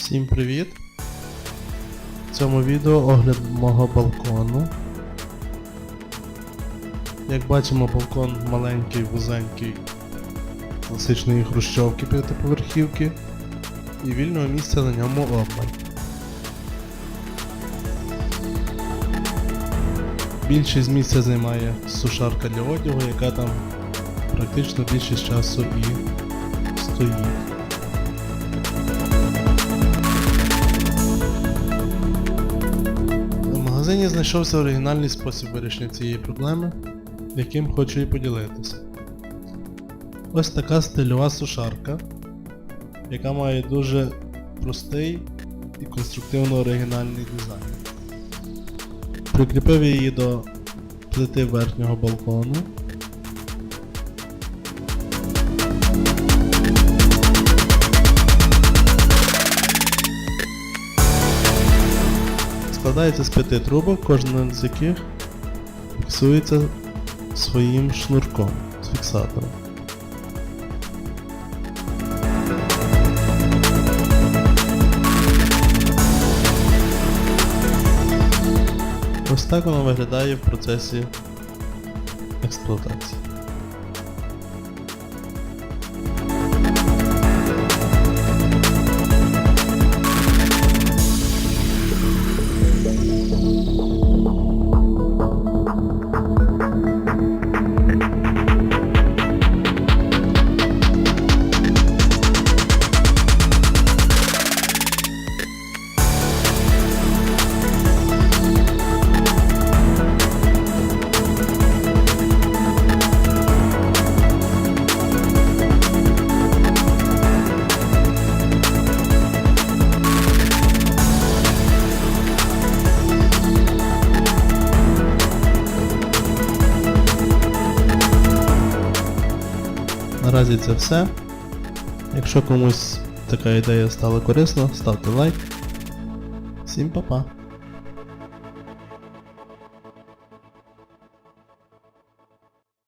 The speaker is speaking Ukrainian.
Всім привіт! В цьому відео огляд мого балкону. Як бачимо, балкон маленький, вузенький, класичної хрущовки п'ятиповерхівки і вільного місця на ньому обмаль. Більшість місця займає сушарка для одягу, яка там практично більшість часу і стоїть. Магазині знайшовся оригінальний спосіб вирішення цієї проблеми, яким хочу і поділитися. Ось така стильова сушарка, яка має дуже простий і конструктивно оригінальний дизайн. Прикріпив її до плити верхнього балкону. Складається з п'яти трубок, кожна з яких фіксується своїм шнурком з фіксатором. Ось так воно виглядає в процесі експлуатації. Наразі це все. Якщо комусь така ідея стала корисна, ставте лайк. Всім па-па!